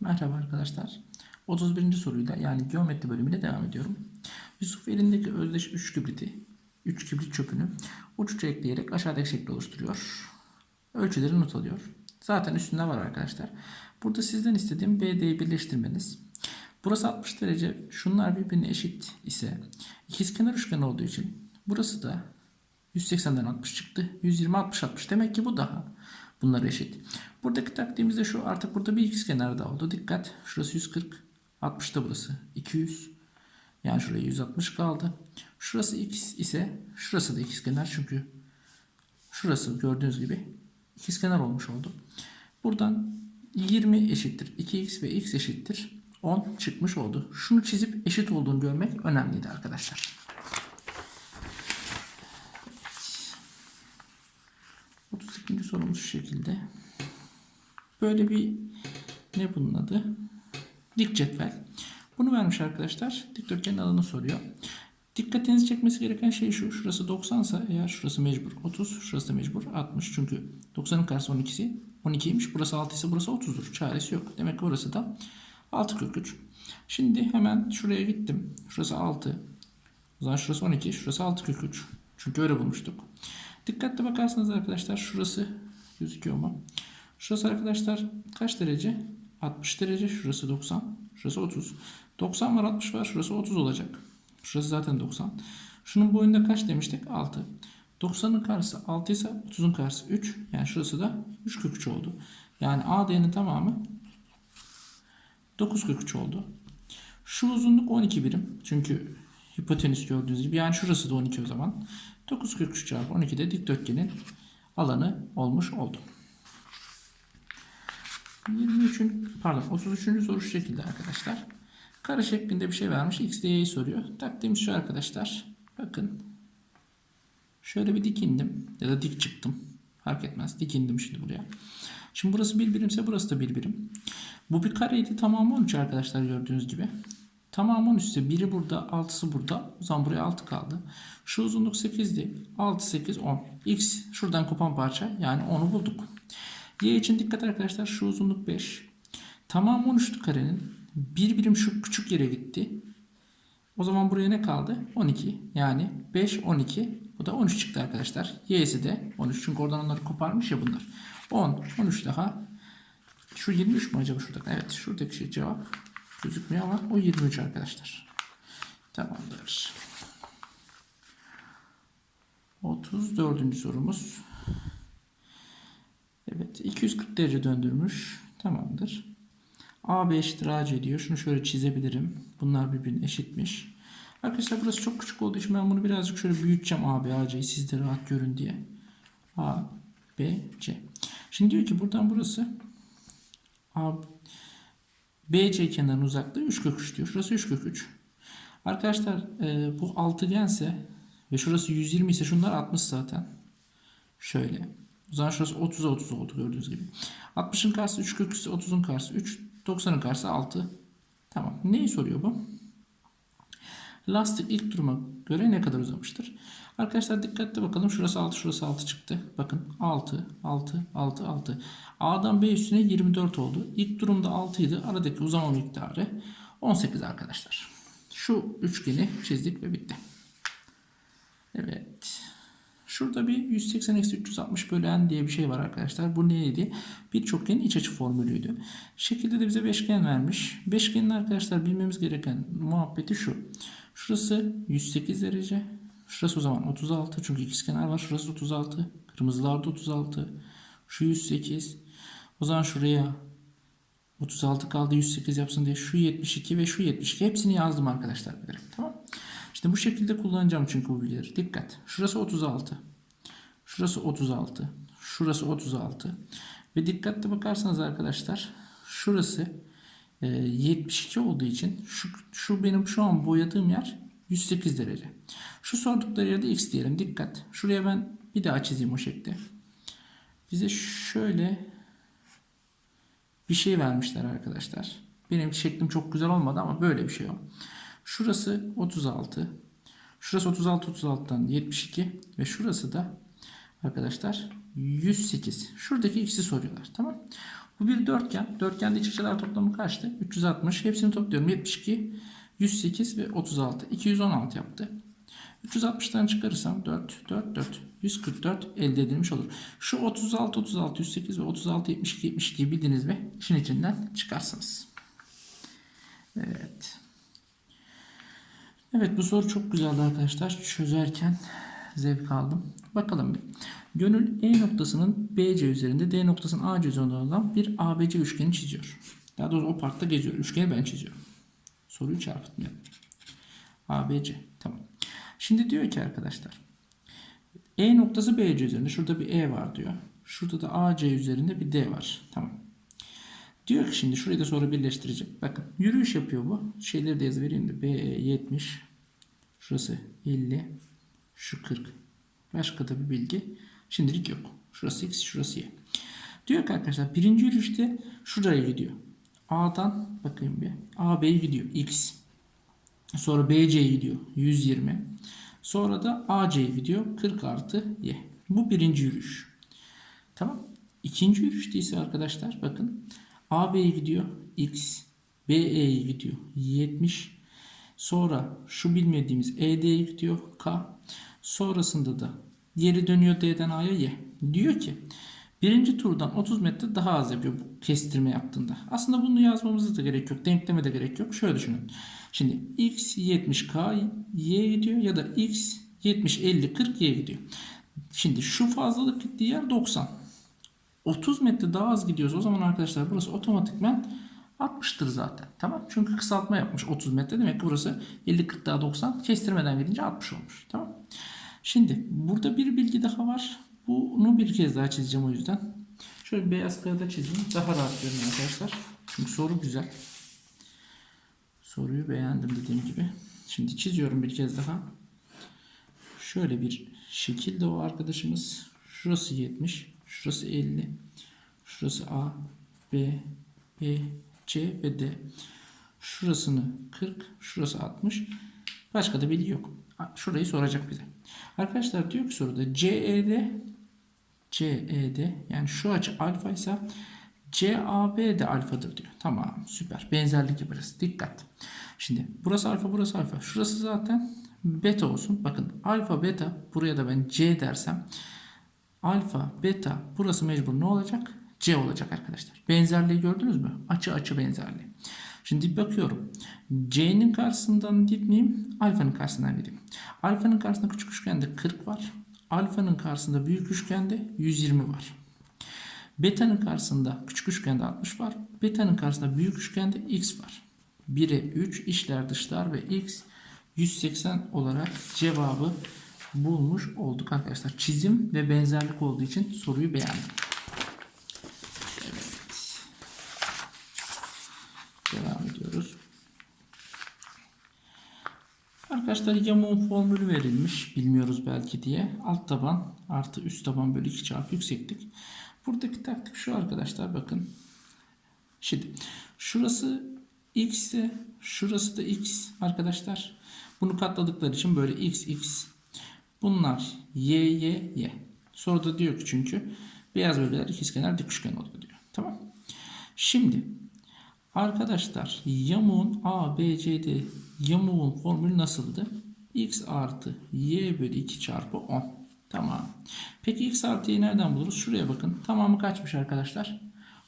Merhaba arkadaşlar. 31. soruyla yani geometri bölümüyle devam ediyorum. Yusuf elindeki özdeş 3 kibriti, 3 kibrit çöpünü uç uca ekleyerek aşağıdaki şekli oluşturuyor. Ölçüleri not alıyor. Zaten üstünde var arkadaşlar. Burada sizden istediğim BD'yi birleştirmeniz. Burası 60 derece. Şunlar birbirine eşit ise ikizkenar üçgen olduğu için burası da 180'den 60 çıktı. 120 60 60. Demek ki bu daha bunlar eşit. Buradaki taktiğimiz de şu. Artık burada bir ikizkenar daha oldu. Dikkat. Şurası 140. 60 da burası. 200. Yani şuraya 160 kaldı. Şurası x ise şurası da ikizkenar çünkü şurası gördüğünüz gibi ikizkenar olmuş oldu. Buradan 20 eşittir 2x ve x eşittir 10 çıkmış oldu. Şunu çizip eşit olduğunu görmek önemliydi arkadaşlar. 32. sorumuz şu şekilde. Böyle bir ne bunun adı? Dik cetvel. Bunu vermiş arkadaşlar. Dikdörtgenin alanı soruyor. Dikkatinizi çekmesi gereken şey şu. Şurası 90 ise eğer şurası mecbur 30, şurası da mecbur 60. Çünkü 90'ın karşısı 12'si 12'ymiş. Burası 6 ise burası 30'dur. Çaresi yok. Demek ki burası da 6 kök 3. Şimdi hemen şuraya gittim. Şurası 6. O zaman şurası 12, şurası 6 kök 3. Çünkü öyle bulmuştuk. Dikkatli bakarsanız arkadaşlar şurası gözüküyor mu? Şurası arkadaşlar kaç derece? 60 derece. Şurası 90. Şurası 30. 90 var 60 var. Şurası 30 olacak. Şurası zaten 90. Şunun boyunda kaç demiştik? 6. 90'ın karşısı 6 ise 30'un karşısı 3. Yani şurası da 3 kök 3 oldu. Yani AD'nin tamamı 9 kök 3 oldu. Şu uzunluk 12 birim. Çünkü hipotenüs gördüğünüz gibi. Yani şurası da 12 o zaman. 9 kök 3 çarpı 12 de dikdörtgenin alanı olmuş oldu. 23'ün pardon 33. soru şu şekilde arkadaşlar. Kare şeklinde bir şey vermiş. X diye soruyor. Taktiğimiz şu arkadaşlar. Bakın. Şöyle bir dikindim. Ya da dik çıktım. Fark etmez. Dikindim şimdi buraya. Şimdi burası bir birimse burası da bir birim. Bu bir kareydi. Tamamı 13 arkadaşlar gördüğünüz gibi. Tamamı 13 ise biri burada 6'sı burada. O zaman buraya 6 kaldı. Şu uzunluk 8'di. 6, 8, 10. X şuradan kopan parça. Yani 10'u bulduk. Y için dikkat arkadaşlar. Şu uzunluk 5. Tamam 13'lü karenin bir birim şu küçük yere gitti. O zaman buraya ne kaldı? 12. Yani 5, 12. Bu da 13 çıktı arkadaşlar. Y'si de 13. Çünkü oradan onları koparmış ya bunlar. 10, 13 daha. Şu 23 mü acaba şurada? Evet şuradaki şey cevap gözükmüyor ama o 23 arkadaşlar. Tamamdır. 34. sorumuz. Evet 240 derece döndürmüş. Tamamdır. AB eşittir AC diyor. Şunu şöyle çizebilirim. Bunlar birbirine eşitmiş. Arkadaşlar burası çok küçük olduğu için ben bunu birazcık şöyle büyüteceğim AB AC'yi siz de rahat görün diye. A, B, C. Şimdi diyor ki buradan burası A, BC kenarının uzaklığı 3 kök 3 diyor. Şurası 3 kök 3. Arkadaşlar e, bu altıgense ve şurası 120 ise şunlar 60 zaten. Şöyle. O zaman şurası 30'a 30 oldu gördüğünüz gibi. 60'ın karşısı 3 kök 3 ise 30'un karşısı 3. 90'ın karşısı 6. Tamam. Neyi soruyor bu? Lastik ilk duruma göre ne kadar uzamıştır? Arkadaşlar dikkatli bakalım. Şurası 6, şurası 6 çıktı. Bakın 6, 6, 6, 6. A'dan B üstüne 24 oldu. İlk durumda 6 idi. Aradaki uzama miktarı 18 arkadaşlar. Şu üçgeni çizdik ve bitti. Evet. Şurada bir 180 eksi 360 bölen diye bir şey var arkadaşlar. Bu neydi? Bir çokgenin iç açı formülüydü. Şekilde de bize beşgen vermiş. Beşgenin arkadaşlar bilmemiz gereken muhabbeti şu. Şurası 108 derece. Şurası o zaman 36. Çünkü ikizkenar var. Şurası 36. Kırmızılarda 36. Şu 108. O zaman şuraya 36 kaldı 108 yapsın diye şu 72 ve şu 72 hepsini yazdım arkadaşlar bilerek. Tamam. İşte bu şekilde kullanacağım çünkü bu bilgileri. Dikkat. Şurası 36. Şurası 36. Şurası 36. Ve dikkatli bakarsanız arkadaşlar şurası e, 72 olduğu için şu, şu benim şu an boyadığım yer 108 derece. Şu sordukları yerde x diyelim. Dikkat. Şuraya ben bir daha çizeyim o şekli. Bize şöyle bir şey vermişler arkadaşlar. Benim şeklim çok güzel olmadı ama böyle bir şey o. Şurası 36. Şurası 36 36'dan 72 ve şurası da arkadaşlar 108. Şuradaki x'i soruyorlar. Tamam. Bu bir dörtgen. Dörtgende iç açılar toplamı kaçtı? 360. Hepsini topluyorum. 72, 108 ve 36. 216 yaptı. 360'tan çıkarırsam 4, 4, 4, 144 elde edilmiş olur. Şu 36, 36, 108 ve 36, 72, 72 bildiniz mi? İşin içinden çıkarsınız. Evet. Evet bu soru çok güzeldi arkadaşlar. Çözerken zevk aldım. Bakalım bir. Gönül E noktasının BC üzerinde D noktasının AC üzerinde olan bir ABC üçgeni çiziyor. Daha doğrusu o parkta geziyor. Üçgeni ben çiziyorum. Soruyu çarpıtmayalım. ABC. Tamam. Şimdi diyor ki arkadaşlar. E noktası BC üzerinde. Şurada bir E var diyor. Şurada da AC üzerinde bir D var. Tamam. Diyor ki şimdi şurayı da sonra birleştirecek. Bakın yürüyüş yapıyor bu. Şeyleri de yazı vereyim de. BE 70. Şurası 50. Şu 40. Başka da bir bilgi. Şimdilik yok. Şurası X, şurası Y. Diyor ki arkadaşlar birinci yürüyüşte şuraya gidiyor. A'dan bakayım bir. AB'ye gidiyor. X. Sonra BC'ye gidiyor. 120. Sonra da AC'ye gidiyor. 40 artı Y. Bu birinci yürüyüş. Tamam. İkinci yürüyüşte ise arkadaşlar bakın. AB'ye gidiyor. X. BE'ye gidiyor. 70. Sonra şu bilmediğimiz ED'ye gidiyor. K. Sonrasında da geri dönüyor D'den A'ya Y. Diyor ki birinci turdan 30 metre daha az yapıyor bu kestirme yaptığında. Aslında bunu yazmamıza da gerek yok. Denkleme de gerek yok. Şöyle düşünün. Şimdi X 70K Y gidiyor ya da X 70 50 40 Y gidiyor. Şimdi şu fazlalık gittiği yer 90. 30 metre daha az gidiyoruz. O zaman arkadaşlar burası otomatikmen 60'tır zaten. Tamam. Çünkü kısaltma yapmış 30 metre. Demek ki burası 50 40 daha 90. Kestirmeden gidince 60 olmuş. Tamam. Şimdi burada bir bilgi daha var. Bunu bir kez daha çizeceğim o yüzden. Şöyle beyaz kağıda çizeyim. Daha rahat görün arkadaşlar. Çünkü soru güzel. Soruyu beğendim dediğim gibi. Şimdi çiziyorum bir kez daha. Şöyle bir şekilde o arkadaşımız. Şurası 70. Şurası 50. Şurası A, B, B, C ve D. Şurasını 40. Şurası 60. Başka da bilgi yok. Şurayı soracak bize. Arkadaşlar diyor ki soruda CED CED yani şu açı alfa ise CAB de alfadır diyor. Tamam süper. Benzerlik yaparız. Dikkat. Şimdi burası alfa burası alfa. Şurası zaten beta olsun. Bakın alfa beta buraya da ben C dersem alfa beta burası mecbur ne olacak? C olacak arkadaşlar. Benzerliği gördünüz mü? Açı açı benzerliği. Şimdi bakıyorum. C'nin karşısından gitmeyeyim. Alfa'nın karşısından gideyim. Alfa'nın karşısında küçük üçgende 40 var. Alfa'nın karşısında büyük üçgende 120 var. Beta'nın karşısında küçük üçgende 60 var. Beta'nın karşısında büyük üçgende x var. 1'e 3 işler dışlar ve x 180 olarak cevabı bulmuş olduk arkadaşlar. Çizim ve benzerlik olduğu için soruyu beğendim. Devam ediyoruz. Arkadaşlar yamuğun formülü verilmiş. Bilmiyoruz belki diye. Alt taban artı üst taban bölü 2 çarpı yükseklik. Buradaki taktik şu arkadaşlar bakın. Şimdi şurası x ise şurası da x arkadaşlar. Bunu katladıkları için böyle x x. Bunlar y y y. Sonra da diyor ki çünkü beyaz bölgeler ikizkenar dik üçgen oluyor diyor. Tamam. Şimdi Arkadaşlar yamuğun A, B, C, D yamuğun formülü nasıldı? X artı Y bölü 2 çarpı 10. Tamam. Peki X artı Y'yi nereden buluruz? Şuraya bakın. Tamamı kaçmış arkadaşlar?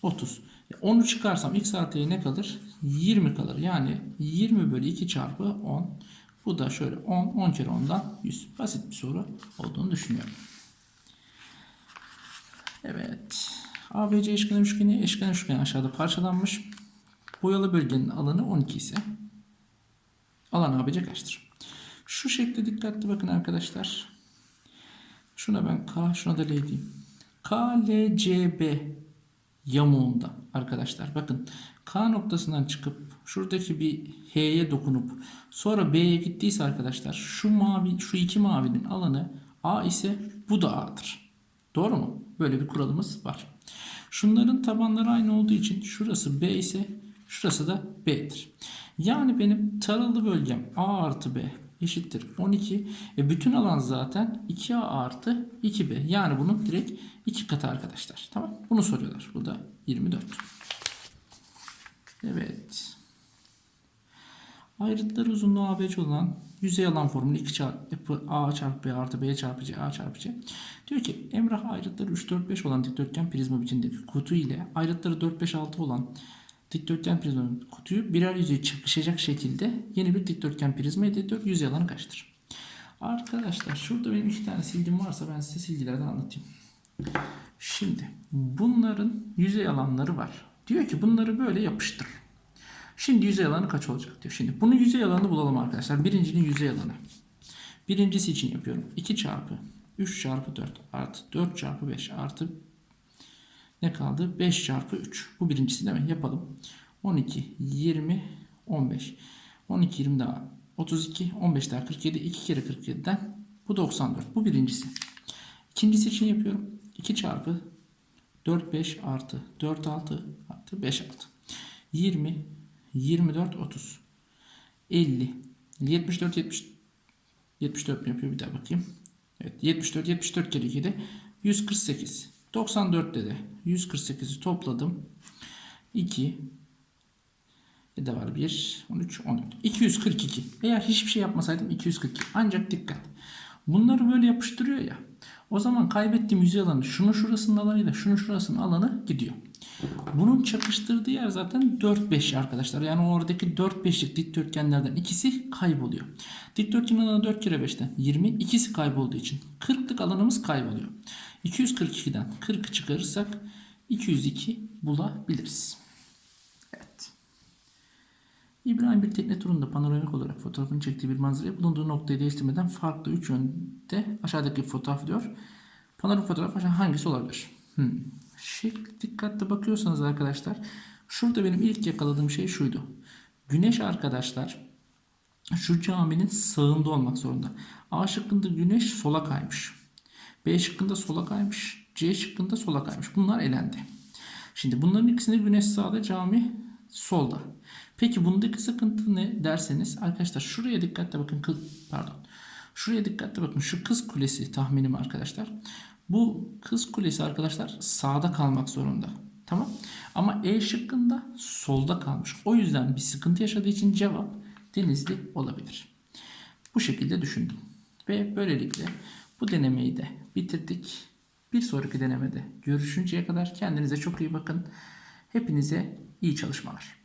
30. 10'u çıkarsam X artı Y ne kalır? 20 kalır. Yani 20 bölü 2 çarpı 10. Bu da şöyle 10. 10 kere 10'dan 100. Basit bir soru olduğunu düşünüyorum. Evet. ABC eşkenar üçgeni, eşkenar üçgen aşağıda parçalanmış. Boyalı bölgenin alanı 12 ise alan ABC kaçtır? Şu şekilde dikkatli bakın arkadaşlar. Şuna ben K, şuna da L diyeyim. KLCB yamuğunda arkadaşlar. Bakın K noktasından çıkıp şuradaki bir H'ye dokunup sonra B'ye gittiyse arkadaşlar şu mavi şu iki mavinin alanı A ise bu da A'dır. Doğru mu? Böyle bir kuralımız var. Şunların tabanları aynı olduğu için şurası B ise Şurası da B'dir. Yani benim taralı bölgem A artı B eşittir 12. E bütün alan zaten 2A artı 2B. Yani bunun direkt 2 katı arkadaşlar. Tamam. Bunu soruyorlar. Bu da 24. Evet. Ayrıtları uzunluğu ABC olan yüzey alan formülü 2 çarpı A çarpı B artı B çarpı C A çarpı C. Diyor ki Emrah ayrıtları 3 4 5 olan dikdörtgen prizma biçimindeki kutu ile ayrıtları 4 5 6 olan dikdörtgen prizmanın kutuyu birer yüzey çakışacak şekilde yeni bir dikdörtgen prizma elde ediyor. Yüzey alanı kaçtır? Arkadaşlar şurada benim iki tane silgim varsa ben size silgilerden anlatayım. Şimdi bunların yüzey alanları var. Diyor ki bunları böyle yapıştır. Şimdi yüzey alanı kaç olacak diyor. Şimdi bunun yüzey alanını bulalım arkadaşlar. Birincinin yüzey alanı. Birincisi için yapıyorum. 2 çarpı 3 çarpı 4 artı 4 çarpı 5 artı ne kaldı? 5 çarpı 3. Bu birincisi değil mi? Yapalım. 12, 20, 15. 12, 20 daha 32, 15 daha 47. 2 kere 47'den bu 94. Bu birincisi. İkincisi için yapıyorum. 2 çarpı 4, 5 artı 4, 6 artı 5, 6. 20, 24, 30. 50, 74, 70, 74 mi yapıyor? Bir daha bakayım. Evet 74, 74 kere 2 de 148. 94'te de 148'i topladım. 2 bir de var 1, 13, 14. 242. Eğer hiçbir şey yapmasaydım 242. Ancak dikkat. Bunları böyle yapıştırıyor ya. O zaman kaybettiğim yüzey alanı şunun şurasının alanıyla şunun şurasının alanı gidiyor. Bunun çakıştırdığı yer zaten 4-5 arkadaşlar. Yani oradaki 4-5'lik dikdörtgenlerden ikisi kayboluyor. Dikdörtgen alanı 4 kere 5'ten 20. ikisi kaybolduğu için 40'lık alanımız kayboluyor. 242'den 40'ı çıkarırsak 202 bulabiliriz. Evet. İbrahim bir tekne turunda panoramik olarak fotoğrafını çektiği bir manzarayı bulunduğu noktayı değiştirmeden farklı 3 yönde aşağıdaki fotoğraf diyor. Panoramik fotoğraf aşağı hangisi olabilir? Hmm. Şekil dikkatli bakıyorsanız arkadaşlar şurada benim ilk yakaladığım şey şuydu. Güneş arkadaşlar şu caminin sağında olmak zorunda. A şıkkında güneş sola kaymış. B şıkkında sola kaymış. C şıkkında sola kaymış. Bunlar elendi. Şimdi bunların ikisinde güneş sağda cami solda. Peki bundaki sıkıntı ne derseniz arkadaşlar şuraya dikkatle bakın kız pardon. Şuraya dikkatle bakın şu kız kulesi tahminim arkadaşlar. Bu kız kulesi arkadaşlar sağda kalmak zorunda. Tamam. Ama E şıkkında solda kalmış. O yüzden bir sıkıntı yaşadığı için cevap denizli olabilir. Bu şekilde düşündüm. Ve böylelikle bu denemeyi de bitirdik. Bir sonraki denemede görüşünceye kadar kendinize çok iyi bakın. Hepinize iyi çalışmalar.